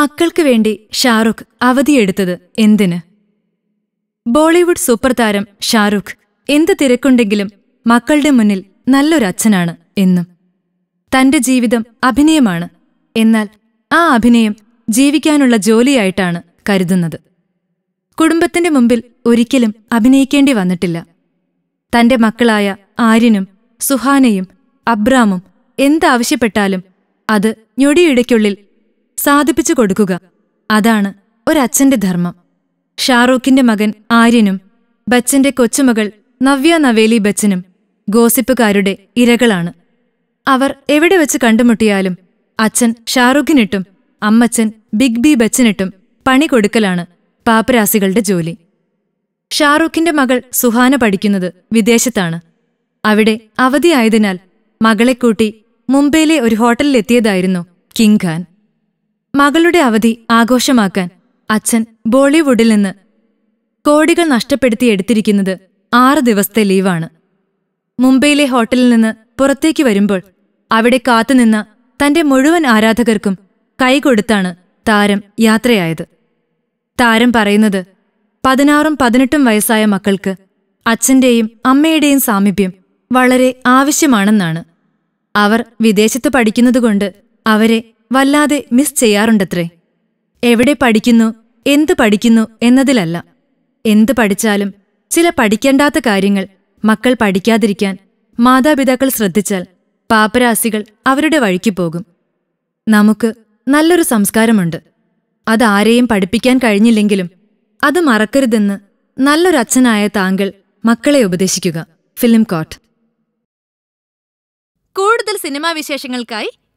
മക്കൾക്ക് വേണ്ടി ഷാറുഖ് അവധിയെടുത്തത് എന്തിന്? ബോളിവുഡ് സൂപ്പർ താരം ഷാറുഖ് എന്ത് തിരക്കുണ്ടെങ്കിലും മക്കളുടെ മുന്നിൽ നല്ലൊരച്ഛനാണ് എന്നും. തന്റെ ജീവിതം അഭിനയമാണ്. എന്നാൽ ആ അഭിനയം ജീവിക്കാനുള്ള ജോലിയായിട്ടാണ് കരുതുന്നത്. കുടുംബത്തിന്റെ മുമ്പിൽ ഒരിക്കലും അഭിനയിക്കേണ്ടി വന്നിട്ടില്ല. തന്റെ മക്കളായ ആര്യനും സുഹാനയും അബ്രാമും എന്താവശ്യപ്പെട്ടാലും അത് ഞൊടിയിടയ്ക്കുള്ളിൽ സാധിപ്പിച്ചു കൊടുക്കുക. അതാണ് ഒരച്ഛന്റെ ധർമ്മം. ഷാറൂഖിന്റെ മകൻ ആര്യനും ബച്ചന്റെ കൊച്ചുമകൾ നവ്യ നവേലി ബച്ചനും ഗോസിപ്പുകാരുടെ ഇരകളാണ്. അവർ എവിടെ വെച്ച് കണ്ടുമുട്ടിയാലും അച്ഛൻ ഷാറൂഖിനിട്ടും അമ്മച്ചൻ ബിഗ് ബി ബച്ചനിട്ടും പണി കൊടുക്കലാണ് പാപ്പരാസികളുടെ ജോലി. ഷാറൂഖിന്റെ മകൾ സുഹാന പഠിക്കുന്നത് വിദേശത്താണ്. അവിടെ അവധിയായതിനാൽ മകളെ കൂട്ടി മുംബൈയിലെ ഒരു ഹോട്ടലിലെത്തിയതായിരുന്നു കിങ് ഖാൻ മകളുടെ അവധി ആഘോഷമാക്കാൻ അച്ഛൻ ബോളിവുഡിൽ നിന്ന് കോടികൾ നഷ്ടപ്പെടുത്തി എടുത്തിരിക്കുന്നത് ആറ് ദിവസത്തെ ലീവാണ്. മുംബൈയിലെ ഹോട്ടലിൽ നിന്ന് പുറത്തേക്ക് വരുമ്പോൾ അവിടെ കാത്തുനിന്ന തന്റെ മുഴുവൻ ആരാധകർക്കും കൈകൊടുത്താണ് താരം യാത്രയായത്. താരം പറയുന്നത് പതിനാറും പതിനെട്ടും വയസ്സായ മക്കൾക്ക് അച്ഛന്റെയും അമ്മയുടെയും സാമീപ്യം വളരെ ആവശ്യമാണെന്നാണ്. അവർ വിദേശത്ത് പഠിക്കുന്നതുകൊണ്ട് അവരെ വല്ലാതെ മിസ് ചെയ്യാറുണ്ടത്രേ. എവിടെ പഠിക്കുന്നു എന്ത് പഠിക്കുന്നു എന്നതിലല്ല. എന്ത് പഠിച്ചാലും ചില പഠിക്കേണ്ടാത്ത കാര്യങ്ങൾ മക്കൾ പഠിക്കാതിരിക്കാൻ മാതാപിതാക്കൾ ശ്രദ്ധിച്ചാൽ പാപ്പരാസികൾ അവരുടെ വഴിക്ക് പോകും. നമുക്ക് നല്ലൊരു സംസ്കാരമുണ്ട്. അതാരെയും പഠിപ്പിക്കാൻ കഴിഞ്ഞില്ലെങ്കിലും അത് മറക്കരുതെന്ന് നല്ലൊരച്ഛനായ താങ്കൾ മക്കളെ ഉപദേശിക്കുക. Film coat. കൂടുതൽ സിനിമാ വിശേഷങ്ങൾക്കായി